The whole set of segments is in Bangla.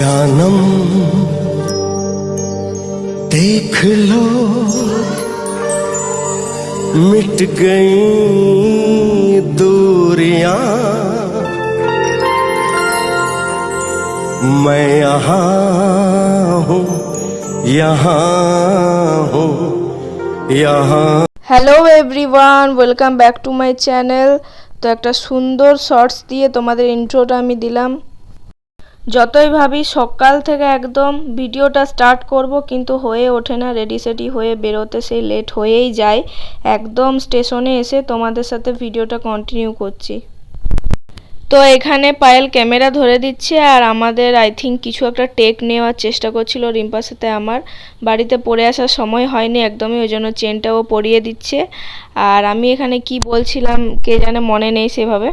जानम देख लो मिट गई दूरियां मैं यहाँ हूँ यहाँ हूँ यहाँ hello everyone welcome back to my channel তো একটা সুন্দর শর্টস দিয়ে তোমাদের ইন্ট্রোটা আমি দিলাম যতই ভাবি সকাল থেকে একদম ভিডিওটা স্টার্ট করব, কিন্তু হয়ে ওঠে না রেডি সেডি হয়ে বেরোতে সেই লেট হয়েই যায়। একদম স্টেশনে এসে তোমাদের সাথে ভিডিওটা কন্টিনিউ করছি। তো এখানে পায়েল ক্যামেরা ধরে দিচ্ছে, আর আমাদের আই থিঙ্ক কিছু একটা টেক নেওয়ার চেষ্টা করছিল রিম্পার সাথে আমার। বাড়িতে পড়ে আসার সময় হয়নি, একদমই ওই জন্য চেনটাও পরিয়ে দিচ্ছে। আর আমি এখানে কি বলছিলাম কে জানে মনে নেই সেভাবে।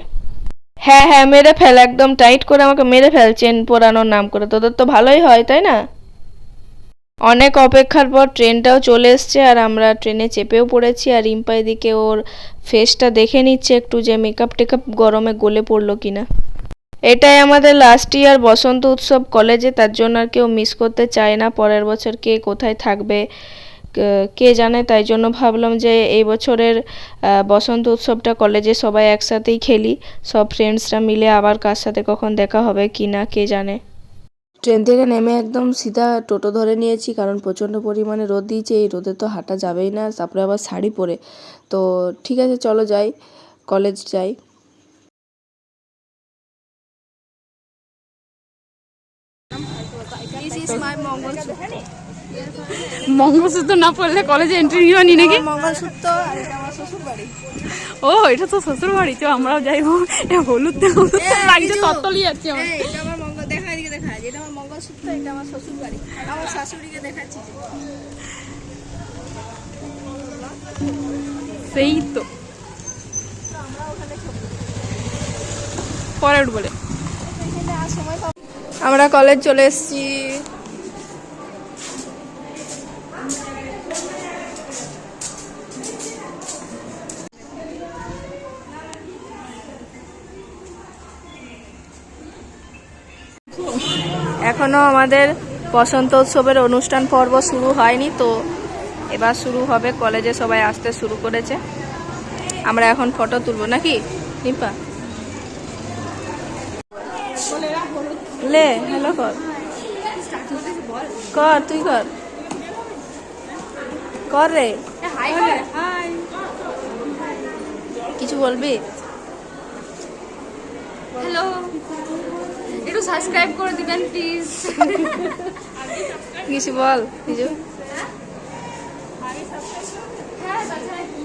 হ্যাঁ হ্যাঁ মেরে ফেল, একদম টাইট করে আমাকে মেরে ফেল চেন পরানোর নাম করে। তোদের তো ভালোই হয়, তাই না? অনেক অপেক্ষার পর ট্রেনটাও চলে এসছে আর আমরা ট্রেনে চেপেও পড়েছি আর রিম্পা এদিকে ওর ফেসটা দেখে নিচ্ছে একটু যে মেকআপ টেকআপ গরমে গলে পড়ল কিনা। এটাই আমাদের লাস্ট ইয়ার বসন্ত উৎসব কলেজে তার জন্য আর কেউ মিস করতে চায় না। পরের বছর কে কোথায় থাকবে? কে- জানে তাই জন্য ভাবলাম যে এই বছরের বসন্ত উৎসবটা কলেজে সবাই একসাথেই খেলি। সব ফ্রেন্ডসরা মিলে আবার কার সাথে কখন দেখা হবে কি না কে জানে। ট্রেন থেকে নেমে একদম সিধা টোটো ধরে নিয়েছি কারণ প্রচণ্ড পরিমাণে রোদ দিয়েছে এই রোদে তো হাঁটা যাবেই না তারপরে আবার শাড়ি পরে। তো ঠিক আছে চলো যাই কলেজ যাই। মঙ্গলসূত্র না পড়লে কলেজে এন্ট্রি নিবানি নাকি? মঙ্গলসূত্র আর এটা আমার শ্বশুর বাড়ি ও এটা তো শ্বশুর বাড়ি তো আমরাও যাইবো এ হলুদ লাগছে তত্তলি যাচ্ছে আমার। এটা আমার মঙ্গল দেখা এদিকে দেখা এটা আমার মঙ্গলসূত্র এটা আমার শ্বশুর বাড়ি আমার শাশুড়িকে দেখাচ্ছি সেই তো। পরে বলে আমরা কলেজ চলে এসেছি। এখনও আমাদের বসন্ত উৎসবের অনুষ্ঠান পর্ব শুরু হয়নি তো এবার শুরু হবে। কলেজে সবাই আসতে শুরু করেছে। আমরা এখন ফটো তুলবো নাকি? নিপা লে হ্যালো কর। কর তুই কর। কর রে। কিছু বলবি? হ্যালো একটু সাবস্ক্রাইব করে দিবেন প্লিজ কিছু বল কিছু গান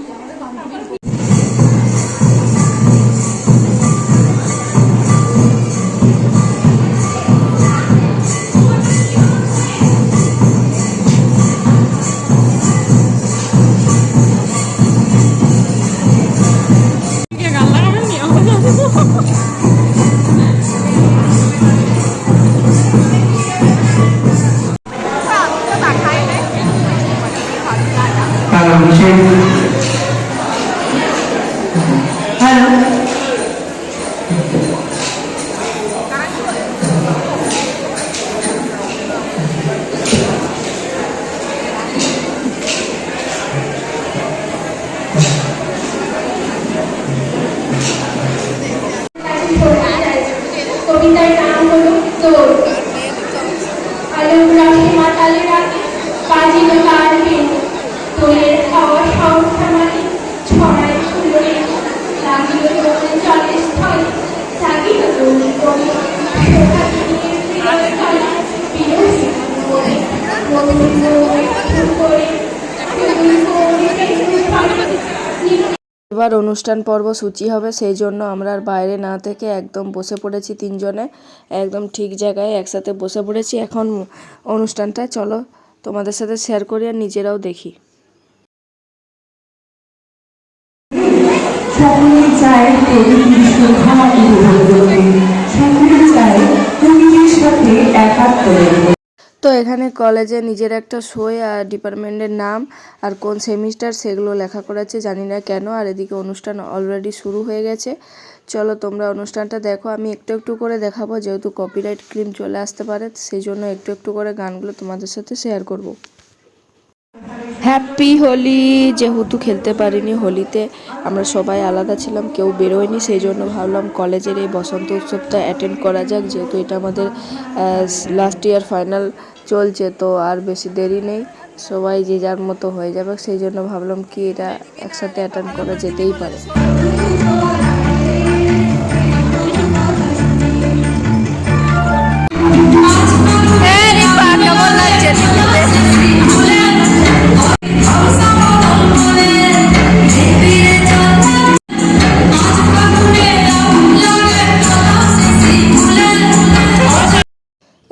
নাম হলো তোর আলোক রাখে মাতালে রাখে বাজিল বিন তোরের খাওয়া সংখ্যা মানে ছড়ায় ফুলরে লাগিল তোর জলে স্থলে জাগিল তোর বলে শোভা দিয়ে ফিরে তলা বিরসী বলে মধুর মোরে ফুল করে ফুল করে ফুল এবার অনুষ্ঠান পর্ব সূচি হবে, সেই জন্য আমরা আর বাইরে না থেকে একদম বসে পড়েছি তিনজনে। একদম ঠিক জায়গায় একসাথে বসে পড়েছি। এখন অনুষ্ঠানটা চলো তোমাদের সাথে শেয়ার করি আর নিজেরাও দেখি। তো এখানে কলেজে নিজের একটা সই আর ডিপার্টমেন্টের নাম আর কোন সেমিস্টার সেগুলো লেখা করেছে জানি না কেন। আর এদিকে অনুষ্ঠান অলরেডি শুরু হয়ে গেছে। চলো তোমরা অনুষ্ঠানটা দেখো। আমি একটু একটু করে দেখাবো, যেহেতু কপিরাইট ক্রিম চলে আসতে পারে সেই জন্য একটু একটু করে গানগুলো তোমাদের সাথে শেয়ার করব। হ্যাপি হোলি যেহেতু খেলতে পারিনি হোলিতে, আমরা সবাই আলাদা ছিলাম, কেউ বেরোয়নি, সেই জন্য ভাবলাম কলেজের এই বসন্ত উৎসবটা অ্যাটেন্ড করা যাক, যেহেতু এটা আমাদের লাস্ট ইয়ার ফাইনাল চলছে, তো আর বেশি দেরি নেই, সবাই যে যার মতো হয়ে যাবে, সেই জন্য ভাবলাম কি এটা একসাথে অ্যাটেন্ড করা যেতেই পারে।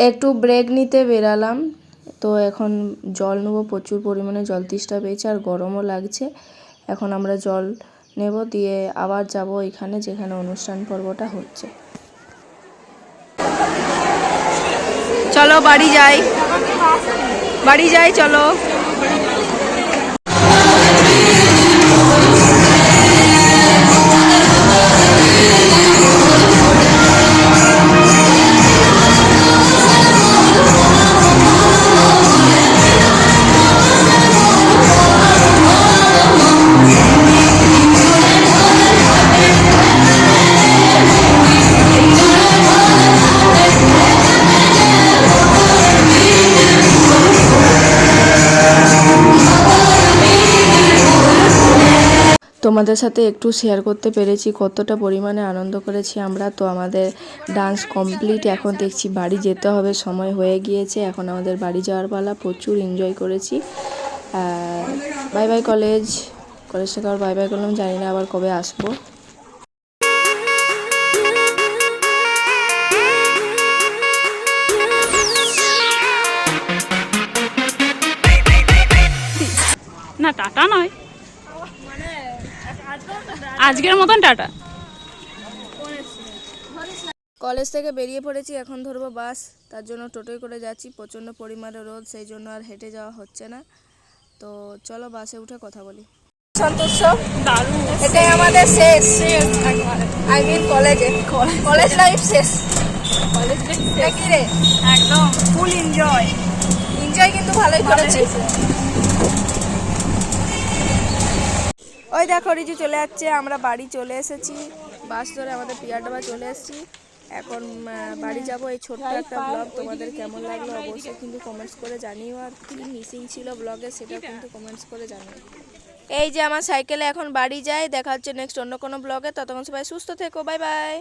একটু ব্রেক নিতে বেরালাম। তো এখন জল নেব, প্রচুর পরিমাণে জল তৃষ্ঠা পেয়েছে আর গরমও লাগছে। এখন আমরা জল নেব, দিয়ে আবার যাব এখানে যেখানে অনুষ্ঠান পর্বটা হচ্ছে। চলো বাড়ি যাই। বাড়ি যাই, চলো। তোমাদের সাথে একটু শেয়ার করতে পেরেছি, কতটা পরিমাণে আনন্দ করেছি আমরা। তো আমাদের ডান্স কমপ্লিট এখন দেখছি বাড়ি যেতে হবে, সময় হয়ে গিয়েছে, এখন আমাদের বাড়ি যাওয়ার পালা, প্রচুর এনজয় করেছি। বাই বাই কলেজ কলেজ থেকে আবার বাই বাই করলাম, জানি না আবার কবে আসব। না টাটা নয়। আজকের মতন টাটা। কলেজ থেকে বেরিয়ে পড়েছি এখন ধরবো বাস। তার জন্য টোটোয় করে যাচ্ছি প্রচণ্ড পরিমাণে রোদ সেই জন্য আর হেঁটে যাওয়া হচ্ছে না। তো চলো বাসে উঠে কথা বলি। দারুণ। এটাই আমাদের শেষ। আই মিন কলেজে কলেজ লাইফ শেষ। কি রে? একদম। ফুল এনজয় এনজয় কিন্তু ভালোই করেছি। ওই দেখো রিজু চলে যাচ্ছে আমরা বাড়ি চলে এসেছি। বাস ধরে আমাদের পিয়ারডাবা চলে এসেছি। এখন বাড়ি যাব এই ছোট্ট একটা ব্লগ তোমাদের কেমন লাগল অবশ্যই কিন্তু কমেন্টস করে জানিও আর কি মিসিং ছিল ব্লগে সেটা কিন্তু কমেন্টস করে জানিও। এই যে আমার সাইকেলে এখন বাড়ি যাই দেখা হচ্ছে নেক্সট অন্য কোনো ব্লগে ততক্ষণ সবাই সুস্থ থেকো বাই বাই